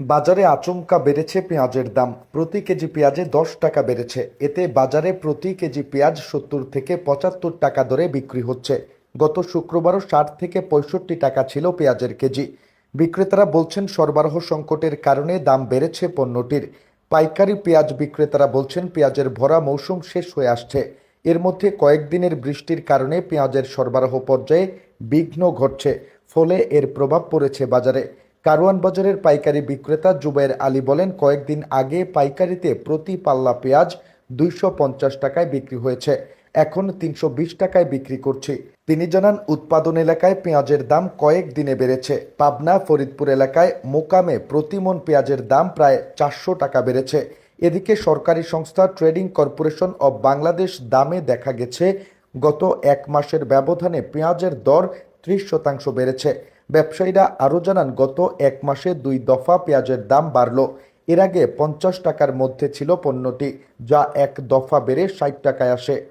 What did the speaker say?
বাজারে আচমকা বেড়েছে পেঁয়াজের দাম। প্রতি কেজি পেঁয়াজে দশ টাকা বেড়েছে। এতে বাজারে প্রতি কেজি পেঁয়াজ সত্তর থেকে পঁচাত্তর টাকা দরে বিক্রি হচ্ছে। গত শুক্রবারও ষাট থেকে পঁয়ষট্টি টাকা ছিল পেঁয়াজের কেজি। বিক্রেতারা বলছেন, সরবরাহ সংকটের কারণে দাম বেড়েছে পণ্যটির। পাইকারি পেঁয়াজ বিক্রেতারা বলছেন, পেঁয়াজের ভরা মৌসুম শেষ হয়ে আসছে। এর মধ্যে কয়েকদিনের বৃষ্টির কারণে পেঁয়াজের সরবরাহ পর্যায়ে বিঘ্ন ঘটছে। ফলে এর প্রভাব পড়েছে বাজারে। কারওয়ান বাজারের পাইকারি বিক্রেতা জুবাইর আলী বলেন, কয়েকদিন আগে পাইকারিতে প্রতি পাল্লা পেঁয়াজ দুইশো পঞ্চাশ টাকায় বিক্রি হয়েছে। এখন তিনশো বিশ টাকায় বিক্রি করছি। তিনি জানান, উৎপাদন এলাকায় পেঁয়াজের দাম কয়েক দিনে বেড়েছে। পাবনা, ফরিদপুর এলাকায় মোকামে প্রতিমন পেঁয়াজের দাম প্রায় চারশো টাকা বেড়েছে। এদিকে সরকারি সংস্থা ট্রেডিং কর্পোরেশন অব বাংলাদেশ দামে দেখা গেছে, গত এক মাসের ব্যবধানে পেঁয়াজের দর ত্রিশ শতাংশ বেড়েছে। ব্যবসায়ীরা আরও জানান, গত এক মাসে দুই দফা পেঁয়াজের দাম বাড়ল। এর আগে পঞ্চাশ টাকার মধ্যে ছিল পণ্যটি, যা এক দফা বেড়ে ষাট টাকায় আসে।